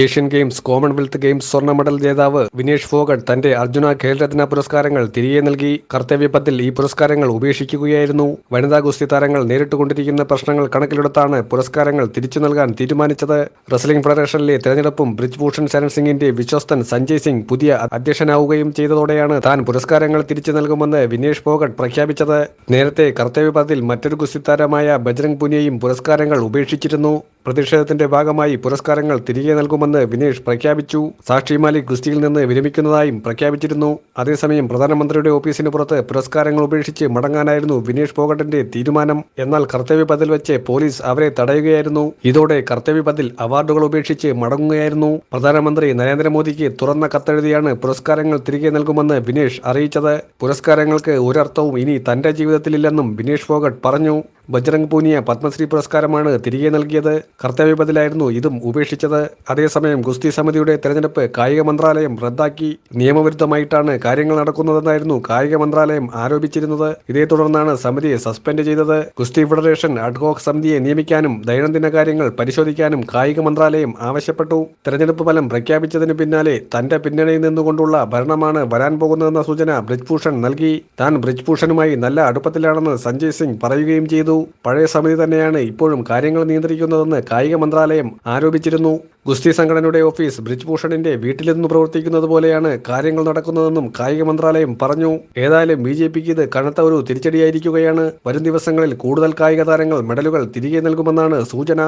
Asian Games Commonwealth Games സ്വർണ medal ജേതാവ് വിനേഷ് ഫോഗട്ട് തന്റെ അർജുന ഖേൽരത്ന പുരസ്കാരങ്ങൾ തിരികെ നൽകി. കർത്തവ്യപത്തിൽ ഈ പുരസ്കാരങ്ങൾ ഉപേക്ഷിക്കുകയായിരുന്നു. വനിതാ ഗുസ്തി താരങ്ങൾ നേരിട്ടുകൊണ്ടിരിക്കുന്ന പ്രശ്നങ്ങൾ കണക്കിലെടുത്താണ് പുരസ്കാരങ്ങൾ തിരിച്ചു നൽകാൻ തീരുമാനിച്ചത്. റെസ്ലിംഗ് ഫെഡറേഷനിലെ തെരഞ്ഞെടുപ്പും ബ്രിജ്ഭൂഷൺ ശരൺ സിംഗിന്റെ വിശ്വസ്തൻ സഞ്ജയ് സിംഗ് പുതിയ അധ്യക്ഷനാവുകയും ചെയ്തതോടെയാണ് താൻ പുരസ്കാരങ്ങൾ തിരിച്ചു നൽകുമെന്ന് വിനേഷ് ഫോഗട്ട് പ്രഖ്യാപിച്ചത്. നേരത്തെ കർത്തവ്യപഥത്തിൽ മറ്റൊരു ഗുസ്തി താരമായ ബജ്രംഗ് പുനിയയും പുരസ്കാരങ്ങൾ ഉപേക്ഷിച്ചിരുന്നു. പ്രതിഷേധത്തിന്റെ ഭാഗമായി പുരസ്കാരങ്ങൾ തിരികെ നൽകുമെന്ന് വിനേഷ് പ്രഖ്യാപിച്ചു. സാക്ഷി മാലിക് ഗുസ്തിയിൽ നിന്ന് വിരമിക്കുന്നതായും പ്രഖ്യാപിച്ചിരുന്നു. അതേസമയം പ്രധാനമന്ത്രിയുടെ ഓഫീസിന് പുറത്ത് പുരസ്കാരങ്ങൾ ഉപേക്ഷിച്ച് മടങ്ങാനായിരുന്നു വിനേഷ് ഫോഗട്ടിന്റെ തീരുമാനം. എന്നാൽ കർത്തവ്യപഥിൽ വെച്ച് പോലീസ് അവരെ തടയുകയായിരുന്നു. ഇതോടെ കർത്തവ്യപഥിൽ അവാർഡുകൾ ഉപേക്ഷിച്ച് മടങ്ങുകയായിരുന്നു. പ്രധാനമന്ത്രി നരേന്ദ്രമോദിക്ക് തുറന്ന കത്തെഴുതിയാണ് പുരസ്കാരങ്ങൾ തിരികെ നൽകുമെന്ന് വിനേഷ് അറിയിച്ചത്. പുരസ്കാരങ്ങൾക്ക് ഒരർത്ഥവും ഇനി തന്റെ ജീവിതത്തിലില്ലെന്നും വിനേഷ് ഫോഗട്ട് പറഞ്ഞു. ബജ്രംഗ് പൂനിയ പത്മശ്രീ പുരസ്കാരമാണ് തിരികെ നൽകിയത്. കർത്തവ്യപഥിലായിരുന്നു ഇതും ഉപേക്ഷിച്ചത്. അതേസമയം ഗുസ്തി സമിതിയുടെ തെരഞ്ഞെടുപ്പ് കായിക മന്ത്രാലയം റദ്ദാക്കി. നിയമവിരുദ്ധമായിട്ടാണ് കാര്യങ്ങൾ നടക്കുന്നതെന്നായിരുന്നു കായിക മന്ത്രാലയം ആരോപിച്ചിരുന്നത്. ഇതേ തുടർന്നാണ് സമിതിയെ സസ്പെൻഡ് ചെയ്തത്. ഗുസ്തി ഫെഡറേഷൻ അഡ്ഹോക് സമിതിയെ നിയമിക്കാനും ദൈനംദിന കാര്യങ്ങൾ പരിശോധിക്കാനും കായിക മന്ത്രാലയം ആവശ്യപ്പെട്ടു. തെരഞ്ഞെടുപ്പ് ഫലം പ്രഖ്യാപിച്ചതിന് പിന്നാലെ തന്റെ പിന്നണിയിൽ നിന്നുകൊണ്ടുള്ള ഭരണമാണ് വരാൻ പോകുന്നതെന്ന സൂചന ബ്രിജ്ഭൂഷൺ നൽകി. താൻ ബ്രിജ്ഭൂഷണുമായി നല്ല അടുപ്പത്തിലാണെന്ന് സഞ്ജയ് സിംഗ് പറയുകയും പഴയ സമിതി തന്നെയാണ് ഇപ്പോഴും കാര്യങ്ങൾ നിയന്ത്രിക്കുന്നതെന്ന് കായിക മന്ത്രാലയം ആരോപിച്ചിരുന്നു. ഗുസ്തി സംഘടനയുടെ ഓഫീസ് ബ്രിജ്ഭൂഷണിന്റെ വീട്ടിൽ നിന്ന് പ്രവർത്തിക്കുന്നത് പോലെയാണ് കാര്യങ്ങൾ നടക്കുന്നതെന്നും കായിക മന്ത്രാലയം പറഞ്ഞു. ഏതായാലും ബി ജെ പിക്ക് ഇത് കനത്ത ഒരു തിരിച്ചടിയായിരിക്കുകയാണ്. വരും ദിവസങ്ങളിൽ കൂടുതൽ കായിക താരങ്ങൾ മെഡലുകൾ തിരികെ നൽകുമെന്നാണ് സൂചന.